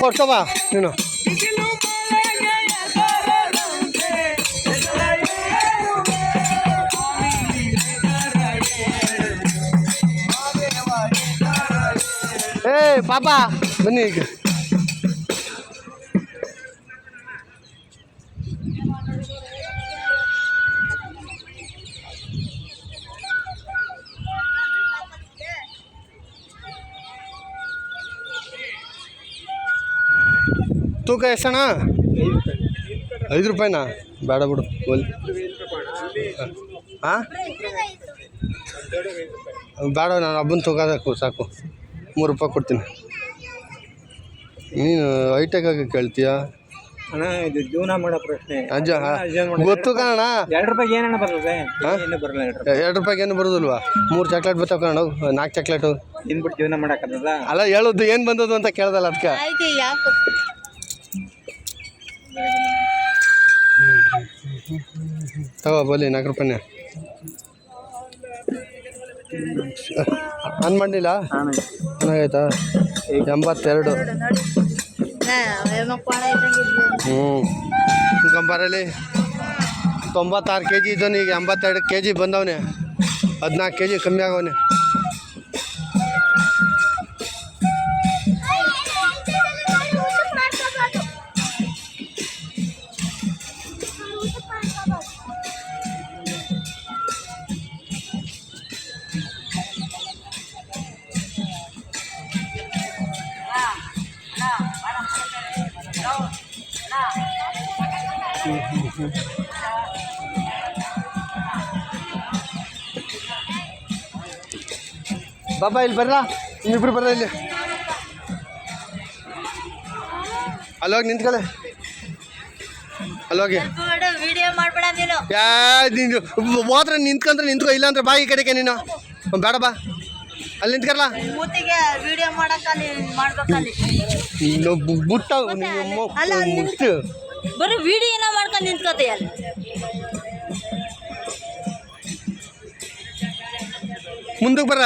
¡Cortoba! ¡No, no! ¡Eh, papá! ¡Vení! ತೂಕ ಎಷ್ಟಣ್ಣ? ಐದು ರೂಪಾಯಿನಾ? ಬೇಡ ಬಿಡು ಒಲ್. ಹಾಂ ಬೇಡ ನಾನು ಹಬ್ಬನ ತೂಕ ಸಾಕು ಸಾಕು. ಮೂರು ರೂಪಾಯಿ ಕೊಡ್ತೀನಿ. ನೀನು ಹೈಟೆಕಾಗಿ ಕೇಳ್ತೀಯ? ಅಣ್ಣ ಇದು ಜೀವನ ಮಾಡೋ ಪ್ರಶ್ನೆ. ಅಜ್ಜ ಗೊತ್ತು ಕಣ ಎರಡು ರೂಪಾಯಿ ಏನಣ್ಣ ಬರ್ತದೆ ಏನು ಬರಲ್ಲ ಎರಡು ರೂಪಾಯಿಗೆ ಏನು ಬರೋದಿಲ್ವಾ? ಮೂರು ಚಾಕ್ಲೇಟ್ ಬರ್ತಾವ ಕಣ ನಾಲ್ಕು ಚಾಕ್ಲೇಟು ತಿನ್ಬಿಟ್ಟು ಜೀವನ ಮಾಡಕ್ಕದ ಅಲ್ಲ ಹೇಳೋದು ಏನು ಬಂದದ್ದು ಅಂತ ಕೇಳ್ದಲ್ಲ ಅದಕ್ಕೆ ಆಯ್ತು ಯಾಕೆ. ತಗೋ ಬಲ್ಲಿ ನಾಲ್ಕು ರೂಪಾಯಿ ಅನ್ ಮಾಡಿಲ್ಲ ಚೆನ್ನಾಗೈತಾ? ಎಂಬತ್ತೆರಡು. ಹ್ಞೂ ಕಂಬಾರಲ್ಲಿ ತೊಂಬತ್ತಾರು ಕೆ ಜಿ ಇದ್ದಾನೆ ಈಗ ಎಂಬತ್ತೆರಡು ಕೆ ಜಿ ಬಂದವನೆ. ಹದಿನಾಲ್ಕು ಕೆ ಜಿ ಕಮ್ಮಿ ಆಗವನೆ. ಬಾಬಾ, ಇಲ್ಲಿ ಬರ್ರಾ ಇನ್ನಿಬ್ರು ಬರ್ರ ಇಲ್ಲಿ? ಅಲ್ಲೋಗಿ ನಿಂತ್ಕೊಳ್ಳಿ. ಅಲ್ಲೋಗಿ. ಯಾ ನಿಂದು ಮಾತ್ರ ನಿಂತ್ಕೊಂಡ್ರೆ ನಿಂತ್ಕೊ, ಇಲ್ಲಾಂದ್ರೆ ಬಾಯಿ ಬಾ ಕಡೆಗೆ ನೀನು. ಬೇಡ ಬಾ. ಅಲ್ಲಿ ನಿಂತ್ಕರಲ್ಲ ಮೂತಿಗೆ ವಿಡಿಯೋ ಮಾಡಕ್ಕಲ್ಲಿ ಮಾಡ್ಬೇಕಲ್ಲಿ. ನೀನು ಬು- ಬುಟ್ಟ ಅಲ್ಲ, ಅಲ್ಲಿ ಮುಟ್ಟು ಬರೀ ವಿಡಿಯೋನ ಮಾಡ್ಕೊಂಡು ನಿಂತ್ಕೋತೀಯ ಅಲ್ಲಿ. ಮುಂದಕ್ಕೆ ಬರ್ರ